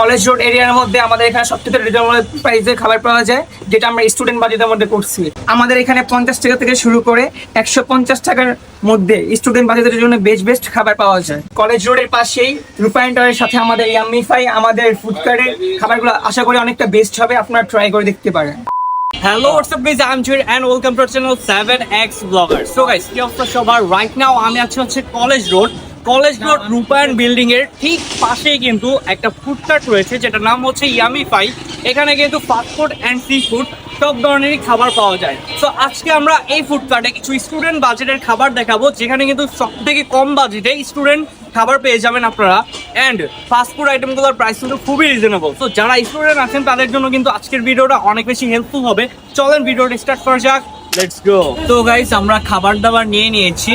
College road এরিয়ার মধ্যে আমাদের এখানে সবথেকে রিজনেবল প্রাইসে খাবার পাওয়া যায়, যেটা আমরা স্টুডেন্ট বাজেটের মধ্যে করছি। আমাদের এখানে পঞ্চাশ টাকা থেকে শুরু করে একশো পঞ্চাশ টাকার মধ্যে স্টুডেন্ট বাজেটের জন্য বেস্ট বেস্ট খাবার পাওয়া যায়। কলেজ রোডের পাশেই রূপায়ণ টাওয়ারের সাথে আমাদের ইয়ামিফাই আমাদের ফুড কার্টের খাবারগুলো আশা করি অনেকটা বেস্ট হবে, আপনারা ট্রাই করে দেখতে পারেন। Hello Jewel and welcome to channel 7x blogger so guys কি অবস্থা সবার? রাইট নাও আমি আছি হচ্ছে college road college road Rupayan building এর ঠিক পাশেই কিন্তু একটা ফুডকার্ট রয়েছে, যেটার নাম হচ্ছে ইয়ামি ফাই। এখানে কিন্তু fast food and sea food সব ধরনেরই খাবার পাওয়া যায়। সো আজকে আমরা এই ফুডকার্টে কিছু স্টুডেন্ট বাজেটের খাবার দেখাবো, যেখানে কিন্তু সব থেকে কম বাজেটে স্টুডেন্ট খাবার পেয়ে যাবেন আপনারা। অ্যান্ড ফাস্ট ফুড আইটেমগুলোর প্রাইস কিন্তু খুবই রিজনেবল তো যারা স্টুডেন্ট আছেন, তাদের জন্য কিন্তু আজকের ভিডিওটা অনেক বেশি হেল্পফুল হবে। চলেন, ভিডিওটা স্টার্ট করা যাক। লেটস গো তো গাইস আমরা খাবার দাবার নিয়ে নিয়েছি।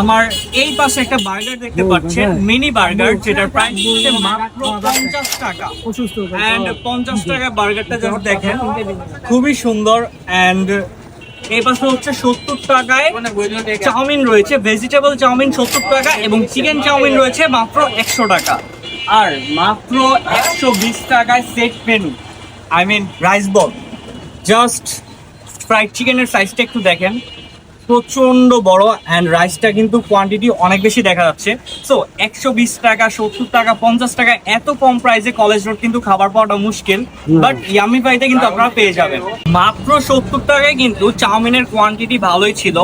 আমার এই পাশে একটা বার্গার দেখতে পাচ্ছেন মিনি বার্গার যেটার প্রাইস হচ্ছে মাত্র পঞ্চাশ টাকা। অ্যান্ড পঞ্চাশ টাকা বার্গারটা যখন দেখেন খুবই সুন্দর। অ্যান্ড এই পাশে হচ্ছে সত্তর টাকায় চাউমিন রয়েছে ভেজিটেবল চাউমিন সত্তর টাকা এবং চিকেন চাউমিন রয়েছে মাত্র একশো টাকা। আর মাত্র একশো বিশ টাকায় set menu I mean rice bowl just fried চিকেনের সাইজটা একটু দেখেন। প্রচণ্ড বড় অ্যান্ড রাইসটা কিন্তু কোয়ান্টিটি অনেক বেশি দেখা যাচ্ছে। সো একশো বিশ টাকা সত্তর টাকা পঞ্চাশ টাকা এত কম প্রাইসে কলেজ রোড কিন্তু খাবার পাওয়াটা মুশকিল। বাট ইয়ামি পাইতে কিন্তু আপনারা পেয়ে যাবেন। মাত্র সত্তর টাকায় কিন্তু চাউমিনের কোয়ান্টিটি ভালোই ছিল।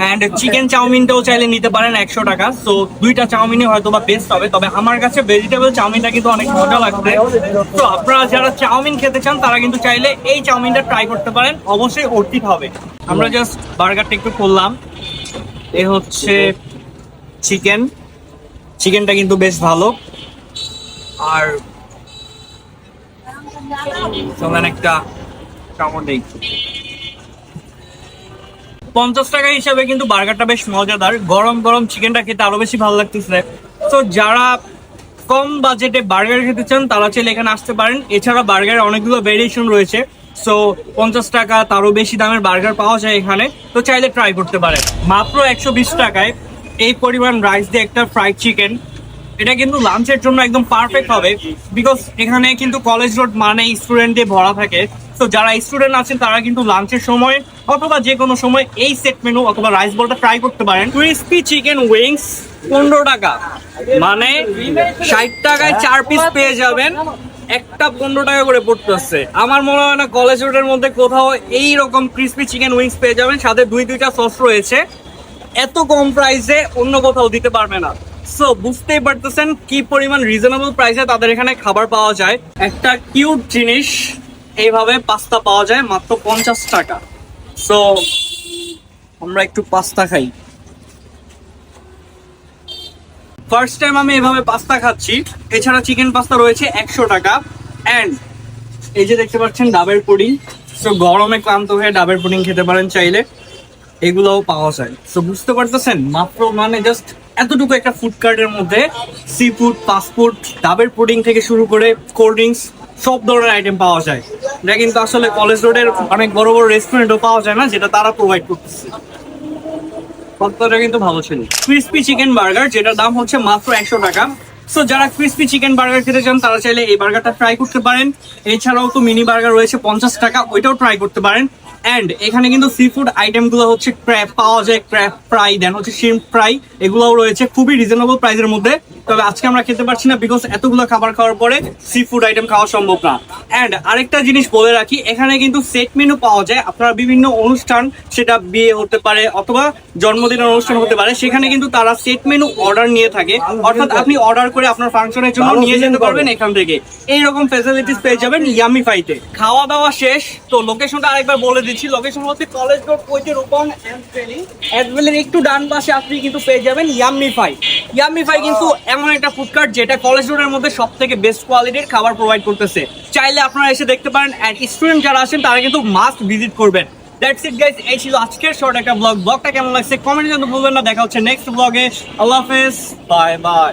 অ্যান্ড চিকেন চাউমিনটাও চাইলে নিতে পারেন একশো টাকা। সো দুইটা চাউমিনই হয়তো বা বেস্ট হবে। তবে আমার কাছে ভেজিটেবল চাউমিনটা কিন্তু অনেক মজা লাগবে তো আপনারা যারা চাউমিন খেতে চান, তারা কিন্তু চাইলে এই চাউমিনটা ট্রাই করতে পারেন। অবশ্যই অর্থিত হবে। আমরা জাস্ট বার্গারটা একটু করলাম এ হচ্ছে চিকেন চিকেনটা কিন্তু বেশ ভালো। আর একটা চাউমিন দেই পঞ্চাশ টাকা হিসাবে কিন্তু বার্গারটা বেশ মজাদার। গরম গরম চিকেনটা খেতে আরও বেশি ভালো লাগতেছে। তো যারা কম বাজেটে বার্গার খেতে চান, তারা চাইলে এখানে আসতে পারেন। এছাড়া বার্গারের অনেকগুলো ভেরিয়েশন রয়েছে। সো পঞ্চাশ টাকা তারও বেশি দামের বার্গার পাওয়া যায় এখানে। তো চাইলে ট্রাই করতে পারেন। মাত্র একশো বিশ টাকায় এই পরিমাণ রাইস দিয়ে একটা ফ্রাইড চিকেন এটা কিন্তু লাঞ্চের জন্য একদম পারফেক্ট হবে। বিকজ এখানে কিন্তু কলেজ রোড মানে স্টুডেন্ট দিয়ে ভরা থাকে। তো যারা স্টুডেন্ট আছেন, তারা কিন্তু লাঞ্চের সময় অথবা যে কোনো সময় এই সেট মেনু অথবা রাইস বলটা ট্রাই করতে পারেন। ক্রিস্পি চিকেন উইংস পনেরো টাকা। মানে ষাট টাকায় চার পিস পেয়ে যাবেন। একটা পনেরো টাকা করে পড়তেছে আমার মনে হয় না কলেজ রোডের মধ্যে কোথাও এই রকম ক্রিস্পি চিকেন উইংস পেয়ে যাবেন। সাথে দুই দুইটা সস রয়েছে। এত কম প্রাইসে অন্য কোথাও দিতে পারবে না। সো বুঝতেই পারতেছেন কি পরিমাণ রিজনেবল প্রাইসে তাদের এখানে খাবার পাওয়া যায়। একটা কিউট জিনিস। এইভাবে পাস্তা পাওয়া যায় মাত্র পঞ্চাশ টাকা। সো আমরা একটু পাস্তা খাই। ফার্স্ট টাইম আমি এভাবে পাস্তা খাচ্ছি। এছাড়া চিকেন পাস্তা রয়েছে একশো টাকা। অ্যান্ড এই যে দেখতে পাচ্ছেন ডাবের পুডিং। সো গরমে ক্লান্ত হয়ে ডাবের পুডিং খেতে পারেন চাইলে। এগুলোও পাওয়া যায়। সো বুঝতে পারতেছেন? মাত্র মানে জাস্ট এতটুকু একটা ফুড কার্টের মধ্যে সি ফুড ফাস্ট ফুড ডাবের পুডিং থেকে শুরু করে কোল্ড ড্রিঙ্কস সব ধরনের আইটেম পাওয়া যায়। এটা কিন্তু আসলে কলেজ রোডের অনেক বড় বড় রেস্টুরেন্টও পাওয়া যায় না, যেটা তারা প্রোভাইড করতেছে। কতটা কিন্তু ভালো ছিল। ক্রিস্পি চিকেন বার্গার যেটার দাম হচ্ছে মাত্র একশো টাকা। সো যারা ক্রিস্পি চিকেন বার্গার খেতে চান, তারা চাইলে এই বার্গারটা ট্রাই করতে পারেন। এছাড়াও তো মিনি বার্গার রয়েছে পঞ্চাশ টাকা, ওইটাও ট্রাই করতে পারেন। অ্যান্ড এখানে কিন্তু সি ফুড আইটেমগুলো হচ্ছে ক্র্যাপ পাওয়া যায় ক্র্যাপ ফ্রাই দেন হচ্ছে শিম ফ্রাই এগুলোও রয়েছে খুবই রিজনেবল প্রাইসের মধ্যে। তবে আজকে আমরা খেতে পারছি না বিকজ এতগুলো খাবার খাওয়ার পরে সি ফুড আইটেম খাওয়া সম্ভব না। অ্যান্ড আরেকটা জিনিস বলে রাখি এখানে কিন্তু সেট মেনু পাওয়া যায়। আপনারা বিভিন্ন অনুষ্ঠান সেটা বিয়ে হতে পারে অথবা জন্মদিনের অনুষ্ঠান হতে পারে সেখানে কিন্তু তারা সেট মেনু অর্ডার নিয়ে থাকে। অর্থাৎ আপনি অর্ডার করে আপনার ফাংশনের জন্য নিয়ে যেতে পারবেন এখান থেকে। এইরকম ফেসিলিটিস পেয়ে যাবেন ইয়ামি ফাইতে খাওয়া দাওয়া শেষ। তো লোকেশনটা আরেকবার বলে দিচ্ছি। লোকেশন হচ্ছে কলেজ রোড পৈতে রূপন অ্যাডভেলের একটু ডান পাশে আপনি কিন্তু পেয়ে যাবেন ইয়াম্মি ফাই ইয়াম্মি ফাই কিন্তু এমন একটা ফুডকার্ট যেটা কলেজ রোডের মধ্যে সব থেকে বেস্ট কোয়ালিটির খাবার প্রোভাইড করতেছে। চাইলে আপনারা এসে দেখতে পারেন অ্যান্ড স্টুডেন্ট যারা আছেন, তারা কিন্তু মাস্ট ভিজিট করবেন। দ্যাটস ইট গাইস এই ছিল আজকের শর্ট একটা ব্লগ ব্লগটা কেমন লাগছে? কমেন্টে কিন্তু ভুলবেন না। দেখা হচ্ছে নেক্সট ব্লগে আল্লাহ হাফেজ। Bye bye